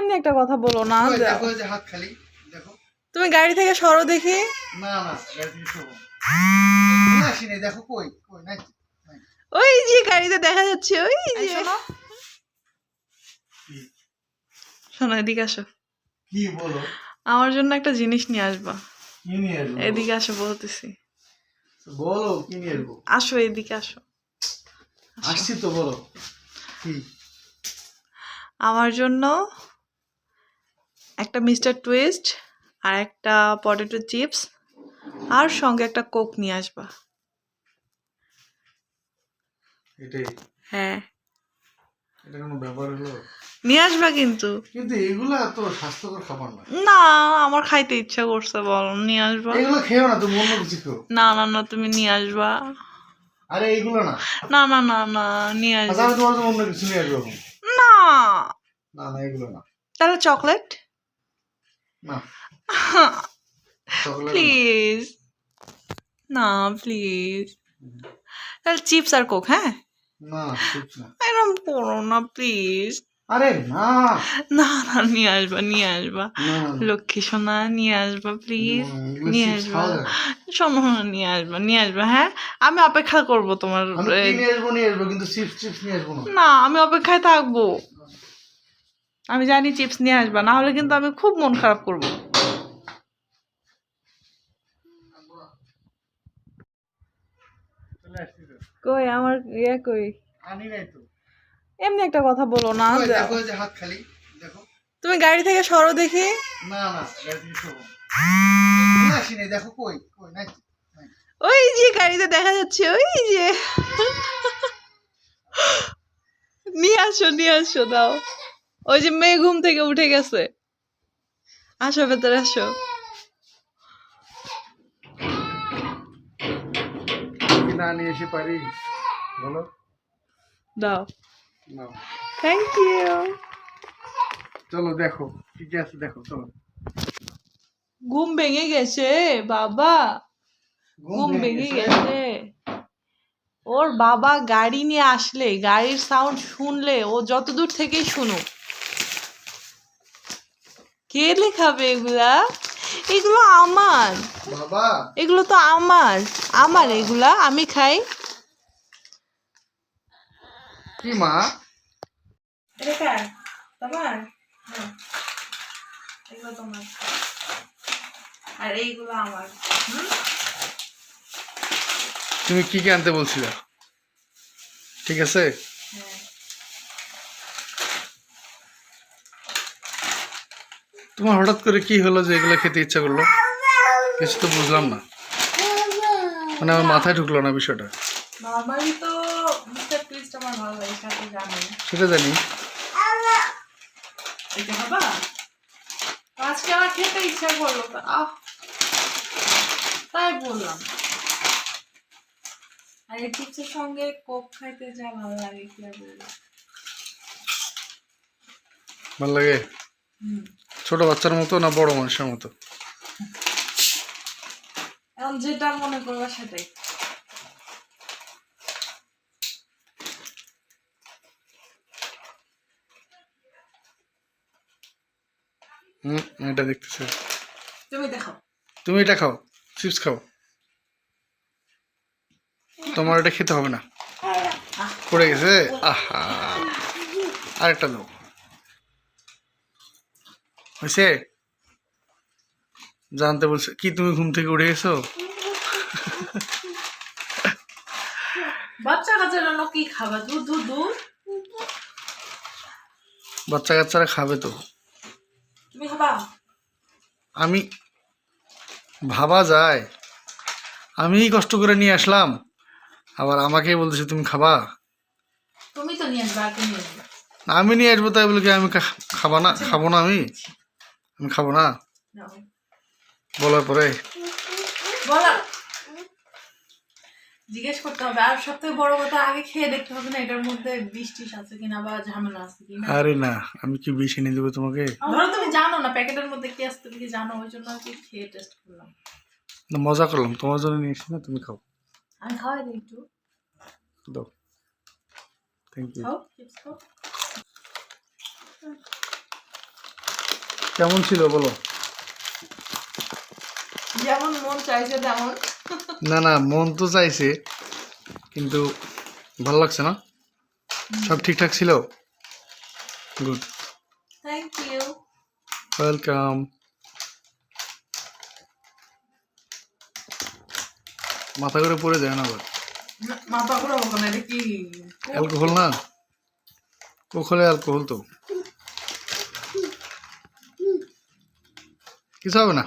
এমনি একটা কথা বলো না দেখো যে হাত খালি দেখো। তুমি গাড়ি থেকে সরো দেখি। না না গাড়ি থেকে শোবো আসিনি দেখো কই কই নাই ওই যে গাড়িতে দেখা যাচ্ছে ওই যে। শোনো। এদিকে আসো। কি বলো? আমার জন্য একটা জিনিস নিয়ে আসবা। কি নিয়ে আসব? এদিকে আসো বলতেছি। বলো কি নিয়ে আসব? আসো এদিকে আসো। আসছি তো বলো। কি? আমার জন্য একটা মিস্টার টুইস্ট আর একটা পটেটো চিপস আর সঙ্গে একটা কোক নিয়ে আসবা। হ্যাঁ। এটা কোনো ব্যাপার হলো? নিয়ে আসবা কিন্তু। কিন্তু এগুলা তো স্বাস্থ্যকর খাবার না না আমার খাইতে ইচ্ছা করছে বলো নিয়ে আসবা। এগুলো খেও না তুমি অন্য কিছু খেও না না না তুমি নিয়ে আসবা। আরে এগুলো না। না না না না নিয়ে আচ্ছা আসবা। আমি তোমার অন্য কিছু নিয়ে আসব না। না না এগুলো না। তাহলে চকলেট। প্লিজ না প্লিজ তাহলে চিপস আর কোক হ্যাঁ না এরকম করো না প্লিজ আরে না না না নিয়ে আসবা নিয়ে আসবা। লক্ষ্মী সোনা নিয়ে আসবা প্লিজ নিয়ে আসবা শোনো নিয়ে আসবা নিয়ে আসবা হ্যাঁ আমি অপেক্ষা করব তোমার নিয়ে আসব নিয়ে আসব কিন্তু চিপস চিপস নিয়ে আসব না আমি অপেক্ষায় থাকব আমি জানি চিপস নিয়ে আসবা না হলে কিন্তু আমি খুব মন খারাপ করব। কই আমার ইয়ে কই? আনি নাই তো। এমনি একটা কথা বলো না দেখো যে হাত খালি দেখো। তুমি গাড়ি থেকে সরো দেখি। না না গাড়ি থেকে শোবো নিয়ে আসিনি দেখো কই কই নাই নাই। ওই যে গাড়িতে দেখা যাচ্ছে ওই যে। নিয়ে আসো নিয়ে আসো দাও। ওই যে মেয়ে ঘুম থেকে উঠে গেছে। আসো ভেতরে আসো। না নিয়ে এসে পারি? বলো। দাও। থ্যাংক ইউ চলো দেখো কি কি আছে দেখো চলো। ঘুম ভেঙে গেছে বাবা। ঘুম ভেঙে গেছে? ওর বাবা গাড়ি নিয়ে আসলে গাড়ির সাউন্ড শুনলে ও যত দূর থেকেই শুনুক। কে লেখাবে এগুলা? এগুলো আমার। বাবা। এগুলো তো আমার। আমার এগুলা আমি খাই। কি মা? তোমার? এগুলো তোমার। আর এইগুলো আমার। তুমি কি কি আনতে বলছিলে? ঠিক আছে? তোমার হঠাৎ করে কি হলো যে এগুলো খেতে ইচ্ছা করল? কিছু তো বুঝলাম না। মানে আমার মাথায় ঢুকলো না বিষয়টা। সেটা সেটা জানি। আজকে আমার খেতে ইচ্ছা করল আহ। তাই বললাম। আর এই চিপসের সঙ্গে কোক খাইতে যা ভালো লাগে কি আর বলব। ভালো লাগে? হুম। ছোট বাচ্চার মতো না বড় মানুষের মতো? এখন যেটা মনে করব সেটাই। হুম এটা দেখতেছে। তুমি এটা খাও চিপস খাও। তোমার এটা খেতে হবে না। পড়ে গেছে? আহা। আরেকটা দাও। হয়েছে? জানতে বলছে কি তুমি ঘুম থেকে উঠে গেছো? বাচ্চা কাচ্চার কি খাবা? দুধ দুধ দুধ? বাচ্চা কাচ্চারা খাবে তো। তুমি খাবা? আমি ভাবা যায়। আমিই কষ্ট করে নিয়ে আসলাম। আবার আমাকেই বলতেছে তুমি খাবা? তুমি তো নিয়ে আসবে আমি নিয়ে আসব তাই বলে কি আমি খাবা না? খাব না আমি? আমি খাব না। বলার পরে? বলো জিজ্ঞেস করতে হবে আর সব থেকে বড় কথা আগে খেয়ে দেখতে হবে না এটার মধ্যে বিষ টিস আছে কিনা বা ঝামেলা আছে কিনা। আরে না আমি কি বিষ এনে দেবো তোমাকে? ধরো তুমি জানো না প্যাকেটের মধ্যে কি আছে তুমি কি জানো ওই জন্য কি খেয়ে টেস্ট করলাম। না মজা করলাম তোমার জন্য নিয়ে এসেছি না তুমি খাও। আমি খাওয়াই দিই একটু। দাও। থ্যাংক ইউ খাও চিপস খাও। কেমন ছিল বলো? যেমন মন চাইছে তেমন। না না মন তো চাইছে কিন্তু ভালো লাগছে না? সব ঠিকঠাক ছিল? গুড থ্যাংক ইউ ওয়েলকাম মাথা করে পড়ে যায় না আবার? মাথা এটা কি? অ্যালকোহল না? কোখলে অ্যালকোহল তো। কিছু হবে না।